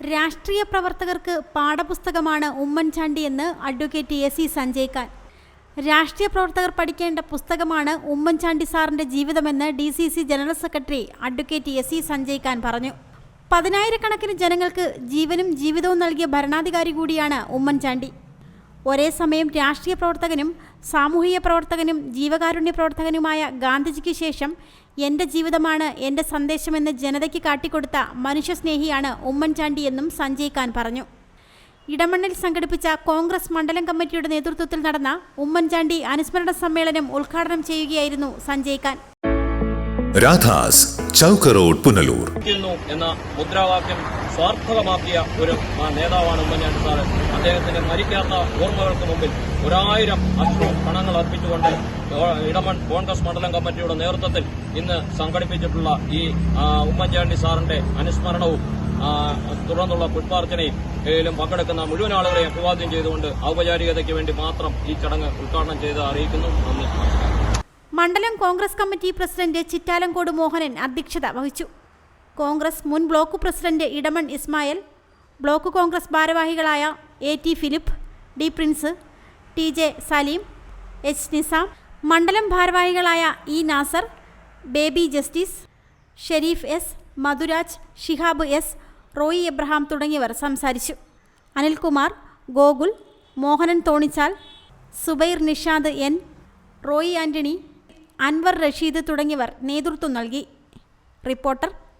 രാഷ്ട്രീയ പ്രവർത്തകർക്ക് പാഠപുസ്തകമാണ് ഉമ്മൻചാണ്ടി എന്ന് advocate A C Sanjay Khan രാഷ്ട്രീയ പ്രവർത്തകർ പഠിക്കേണ്ട പുസ്തകമാണ് ഉമ്മൻചാണ്ടി സാറിന്റെ ജീവിതമെന്ന് D C C general secretary advocate A C Sanjay Khan പറഞ്ഞു. പതിനായിരക്കണക്കിന് ജനങ്ങൾക്ക് ജീവനും ജീവിതവും നൽകിയ ഭരണാധികാരി കൂടിയാണ് ഉമ്മൻചാണ്ടി. ഒരേ സമയം രാഷ്ട്രീയ പ്രവർത്തകനും സാമൂഹിക പ്രവർത്തകനും ജീവകാരുണ്യ പ്രവർത്തകനുമായ ഗാന്ധിജിക്ക് ശേഷം എന്റെ ജീവിതമാണ് എന്റെ സന്ദേശമെന്ന് ജനതയ്ക്ക് കാട്ടിക്കൊടുത്ത മനുഷ്യസ്നേഹിയാണ് ഉമ്മൻചാണ്ടി എന്നും സഞ്ജയ് ഖാൻ പറഞ്ഞു. ഇടമണ്ണിൽ സംഘടിപ്പിച്ച കോൺഗ്രസ് മണ്ഡലം കമ്മിറ്റിയുടെ നേതൃത്വത്തിൽ നടന്ന ഉമ്മൻചാണ്ടി അനുസ്മരണ സമ്മേളനം ഉദ്ഘാടനം ചെയ്യുകയായിരുന്നു സഞ്ജയ് ഖാൻ. രാധാസ് ചൗക്കറോഡ് പുനലൂർ. എന്ന മുദ്രാവാക്യം സ്വാർത്ഥകമാക്കിയ ഒരു നേതാവാണ് ഉമ്മൻചാണ്ടി സാറ്. അദ്ദേഹത്തിന്റെ മരിക്കാത്ത ഓർമ്മകൾക്ക് മുമ്പിൽ ഒരായിരം അശ്രു പണങ്ങൾ അർപ്പിച്ചുകൊണ്ട് ഇടമൺ കോൺഗ്രസ് മണ്ഡലം കമ്മിറ്റിയുടെ നേതൃത്വത്തിൽ ഇന്ന് സംഘടിപ്പിച്ചിട്ടുള്ള ഈ ഉമ്മൻചാണ്ടി സാറിന്റെ അനുസ്മരണവും തുടർന്നുള്ള പുഷ്പാർച്ചനയും പങ്കെടുക്കുന്ന മുഴുവൻ ആളുകളെ അഭിവാദ്യം ചെയ്തുകൊണ്ട് ഔപചാരികതയ്ക്ക് വേണ്ടി മാത്രം ഈ ചടങ്ങ് ഉദ്ഘാടനം ചെയ്ത് അറിയിക്കുന്നു. മണ്ഡലം കോൺഗ്രസ് കമ്മിറ്റി പ്രസിഡന്റ് ചിറ്റാലങ്കോട് മോഹനൻ അധ്യക്ഷത വഹിച്ചു. കോൺഗ്രസ് മുൻ block president Edamon Ismail block Congress ഭാരവാഹികളായ A T Philip D Prince T J Salim H Nizam മണ്ഡലം ഭാരവാഹികളായ E Nasar Baby Justice Sherif S Madhuraj Shihab S Roy Abraham തുടങ്ങിയവർ സംസാരിച്ചു. അനിൽകുമാർ ഗോകുൽ മോഹനൻ തോണിച്ചാൽ സുബൈർ നിഷാദ് എൻ റോയി ആന്റണി അൻവർ റഷീദ് തുടങ്ങിയവർ നേതൃത്വം നൽകി. റിപ്പോർട്ടർ